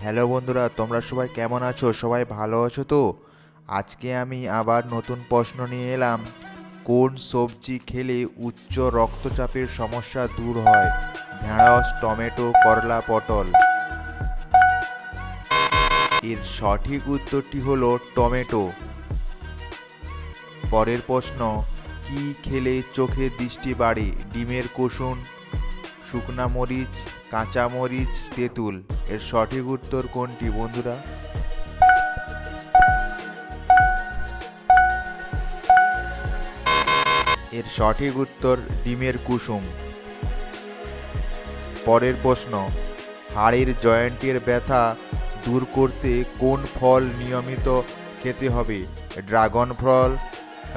Hello বন্ধুরা, তোমরা সবাই কেমন আছো? সবাই ভালো আছো তো? আজকে আমি আবার নতুন প্রশ্ন নিয়ে এলাম। কোন সবজি খেলে উচ্চ রক্তচাপের সমস্যা দূর হয়? ঢেঁড়স, টমেটো, করলা, পটল। এর সঠিক উত্তরটি হলো টমেটো। পরের প্রশ্ন, কি খেলে চোখের দৃষ্টি বাড়ে? ডিমের কুসুম, শুকনা মরিচ, কাঁচা মরিচ, তেঁতুল। এর সঠিক উত্তর কোনটি, বন্ধুরা? এর সঠিক উত্তর ডিমের কুসুম। পরের প্রশ্ন, হাড়ের জয়েন্টের ব্যথা দূর করতে কোন ফল নিয়মিত খেতে হবে? ড্রাগন ফল,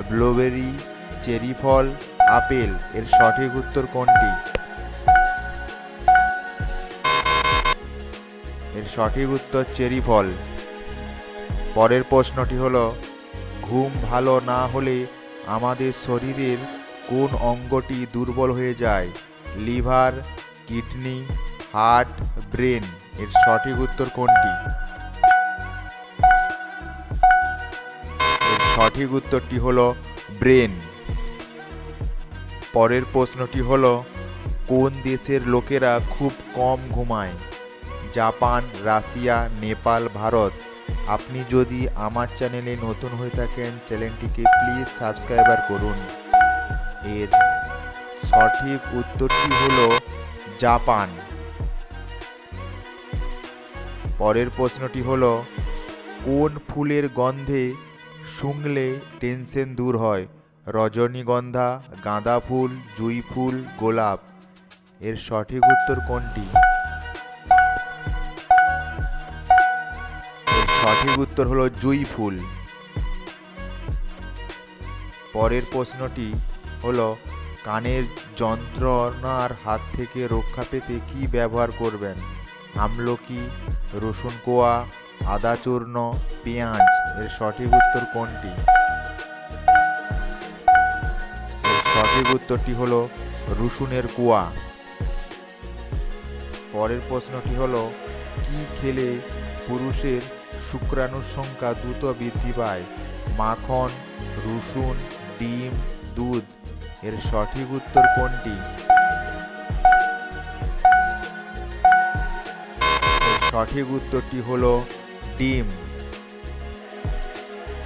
ব্লুবেরি, চেরি ফল, আপেল। এর সঠিক উত্তর কোনটি? সঠিক উত্তর চেরি ফল। পরের প্রশ্নটি হলো, ঘুম ভালো না হলে আমাদের শরীরের কোন অঙ্গটি দুর্বল হয়ে যায়? লিভার, কিডনি, হার্ট, ব্রেন, এর সঠিক উত্তর কোনটি? এর সঠিক উত্তরটি হলো ব্রেন। পরের প্রশ্নটি হল, কোন দেশের লোকেরা খুব কম ঘুমায়? Japan, Russia, Nepal, Bharat. আপনি যদি আমার চ্যানেলে নতুন হয়ে থাকেন, চ্যানেলটিকে প্লিজ সাবস্ক্রাইবার করুন। এর সঠিক উত্তরটি হল জাপান। পরের প্রশ্নটি হল, কোন ফুলের গন্ধে শুংলে টেনশন দূর হয়? রজনীগন্ধা, গাঁদা ফুল, জুঁই ফুল, গোলাপ। এর সঠিক উত্তর কোনটি? সঠিক উত্তর হলো জুঁই ফুল। পরের প্রশ্নটি হলো, কানের যন্ত্রণার হাত থেকে রক্ষা পেতে কি ব্যবহার করবেন? আমলকি, রসুন কোয়া, আদা চূর্ণ, পেঁয়াজ, এর সঠিক উত্তর কোনটি? সঠিক উত্তরটি হলো রসুনের কুয়া। পরের প্রশ্নটি হলো, কি খেলে পুরুষের শুক্রাণুর সংখ্যা দ্রুত বৃদ্ধি পায়? মাখন, রসুন, ডিম, দুধ? এর সঠিক উত্তর কোনটি? সঠিক উত্তরটি হলো ডিম।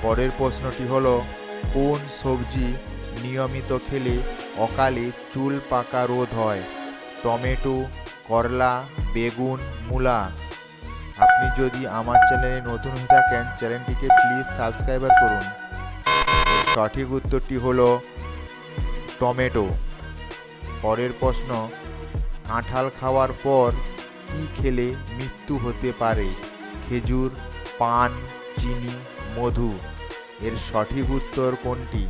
পরের প্রশ্নটি হলো, কোন সবজি নিয়মিত খেলে অকালে চুল পাকা রোধ হয়? টমেটো করলা, বেগুন, মূলা। আপনি যদি আমার চ্যানেলে নতুন হয়ে থাকেন, চ্যানেলটিকে প্লিজ সাবস্ক্রাইবার করুন। সঠিক উত্তরটি হল টমেটো। পরের প্রশ্ন, কাঁঠাল খাওয়ার পর কি খেলে মৃত্যু হতে পারে? খেজুর, পান, চিনি, মধু। এর সঠিক উত্তর কোনটি?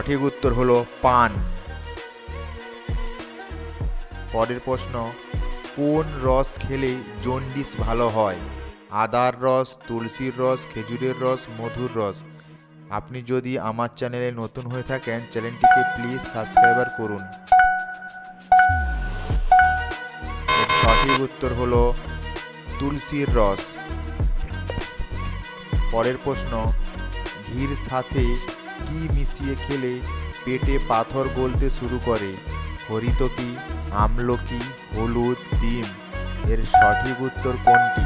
সঠিক উত্তর হলো পান। পরের প্রশ্ন, কোন রস খেলে জন্ডিস ভালো হয়? আদার রস, তুলসীর রস, খেজুরের রস, মধুর রস। আপনি যদি আমার চ্যানেলে নতুন হয়ে থাকেন, চ্যানেলটিকে প্লিজ সাবস্ক্রাইবার করুন। সঠিক উত্তর হলো তুলসীর রস। পরের প্রশ্ন, ঘির সাথে কি মিশিয়ে খেলে পেটে পাথর গলতে শুরু করে? হরিতকি আমলকি হলুদ, ডিম? এর সঠিক উত্তর কোনটি?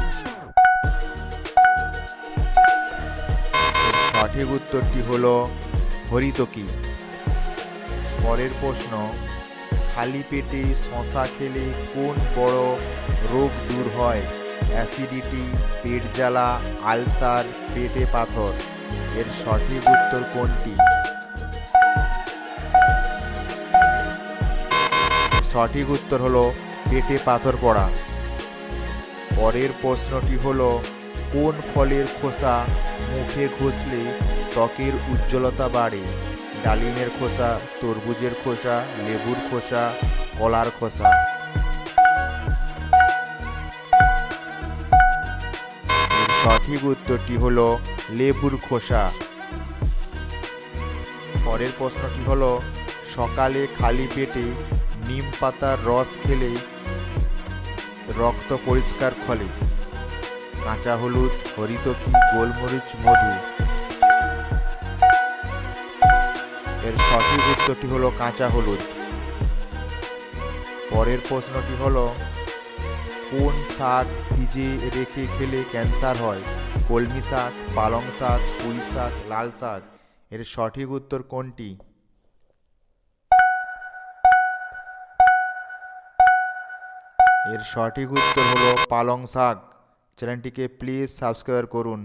সঠিক উত্তরটি হল হরিতকি পরের প্রশ্ন, খালি পেটে শশা খেলে কোন বড় রোগ দূর হয়? অ্যাসিডিটি, পেট জ্বালা, আলসার, পেটে পাথর। এর সঠিক উত্তর কোনটি? সঠিক উত্তর হলো পেটে পাথর পড়া। পরের প্রশ্নটি হলো, কোন ফলের খোসা মুখে ঘষলে ত্বকের উজ্জ্বলতা বাড়ে? ডালিমের খোসা, তরমুজের খোসা, লেবুর খোসা, কলার খোসা। সঠিক উত্তরটি হলো লেবুর খোসা। পরের প্রশ্নটি হলো, সকালে খালি পেটে নিম পাতার রস খেলে রক্ত পরিষ্কার ফলে কাঁচা হলুদ হরিতকি গোলমরিচ, মধু? এর সঠিক উত্তরটি হলো কাঁচা হলুদ। পরের প্রশ্নটি হলো কোন শাক ভিজে রেখে খেলে ক্যান্সার হয়? কলমি শাক, পালং শাক, পুঁই শাক, লাল শাক? এর সঠিক উত্তর কোনটি? এর সঠিক উত্তর হলো পালং শাক। চ্যানেলটিকে প্লিজ সাবস্ক্রাইব করুন।